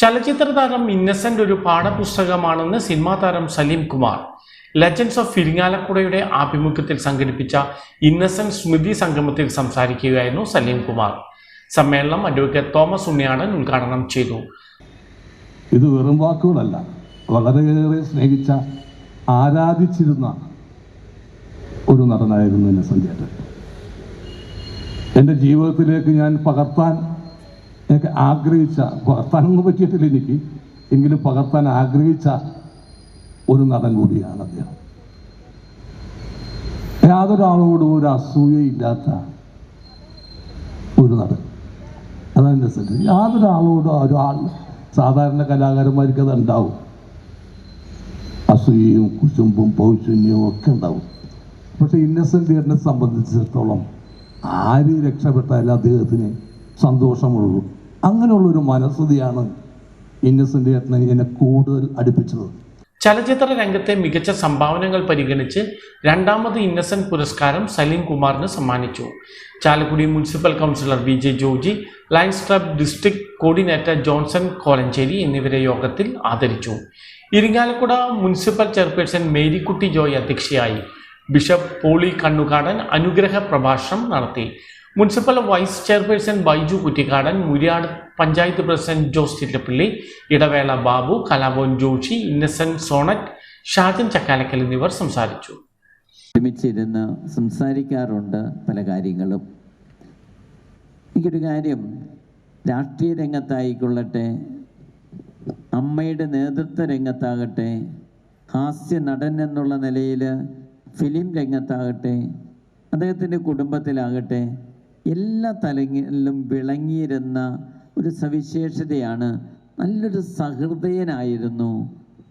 ചലച്ചിത്ര താരം ഇന്നസെന്റ് ഒരു പാഠപുസ്തകമാണെന്ന് സിനിമാ താരം സലീം കുമാർ. ലെജൻഡ്സ് ഓഫ് ഇരിങ്ങാലക്കുടയുടെ ആഭിമുഖ്യത്തിൽ സംഘടിപ്പിച്ച ഇന്നസെന്റ് സ്മൃതി സംഗമത്തിൽ സംസാരിക്കുകയായിരുന്നു സലീം കുമാർ. സമ്മേളനം അഡ്വക്കേറ്റ് തോമസ് ഉണ്ണിയാടൻ ഉദ്ഘാടനം ചെയ്തു. ഇത് വെറും വാക്കുകളല്ല. വളരെയേറെ സ്നേഹിച്ച ആരാധിച്ചിരുന്ന ഒരു നടനായിരുന്നു എന്നെ സഞ്ജേട്ടൻ എന്റെ ജീവിതത്തിലേക്ക് ഞാൻ പകർത്താൻ എനിക്ക് ആഗ്രഹിച്ച പകർത്താനൊന്നും പറ്റിയിട്ടില്ല എനിക്ക്. എങ്കിലും പകർത്താൻ ആഗ്രഹിച്ച ഒരു നടൻ കൂടിയാണ് അദ്ദേഹം. യാതൊരാളോടും ഒരു അസൂയയില്ലാത്ത ഒരു നടൻ. അതാണ് എന്റെ സെറ്റ്. യാതൊരാളോടും ഒരാൾ സാധാരണ കലാകാരന്മാർക്ക് അത് ഉണ്ടാവും അസൂയയും കുശുമ്പും പൗശന്യവും ഒക്കെ ഉണ്ടാവും. പക്ഷെ ഇന്നസെന്റ് ചേട്ടനെ സംബന്ധിച്ചിടത്തോളം ആര് രക്ഷപ്പെട്ടാലും അദ്ദേഹത്തിന് സന്തോഷമുള്ളൂ. അങ്ങനെയുള്ളൊരു മനസ്ഥിതിയാണ് ഇന്നസെന്റ് ചേട്ടനെ എന്നെ കൂടുതൽ അടുപ്പിച്ചത്. ചലച്ചിത്ര രംഗത്തെ മികച്ച സംഭാവനകൾ പരിഗണിച്ച് രണ്ടാമത് ഇന്നസെന്റ് പുരസ്കാരം സലീം കുമാറിന് സമ്മാനിച്ചു. Chalakudy municipal councillor V J Joji Lions Club district coordinator Johnson Kolenchery എന്നിവരെ യോഗത്തിൽ ആദരിച്ചു. ഇരിങ്ങാലക്കുട മുനിസിപ്പൽ ചെയർപേഴ്സൺ മേരിക്കുട്ടി ജോയ് അധ്യക്ഷയായി. ബിഷപ്പ് പോളി കണ്ണുകാടൻ അനുഗ്രഹ പ്രഭാഷണം നടത്തി. Municipal vice chairperson Baiju Kuttikadan Muriyad panchayat president Jose Chittilappilly Idavela Babu Kalabhavan Joshy Innocent Sonet Shajan Chakkalakkal എന്നിവർ സംസാരിച്ചു. ഒരുമിച്ചിരുന്ന് സംസാരിക്കാറുണ്ട് പല കാര്യങ്ങളും. എനിക്കൊരു കാര്യം രാഷ്ട്രീയ രംഗത്തായിക്കൊള്ളട്ടെ അമ്മയുടെ നേതൃത്വ രംഗത്താകട്ടെ ഹാസ്യ നടൻ എന്നുള്ള നിലയിൽ ഫിലിം രംഗത്താകട്ടെ അദ്ദേഹത്തിന്റെ കുടുംബത്തിലാകട്ടെ എല്ലാ തലങ്ങളിലും വിളങ്ങിയിരുന്ന ഒരു സവിശേഷതയാണ്. നല്ലൊരു സഹൃദയനായിരുന്നു.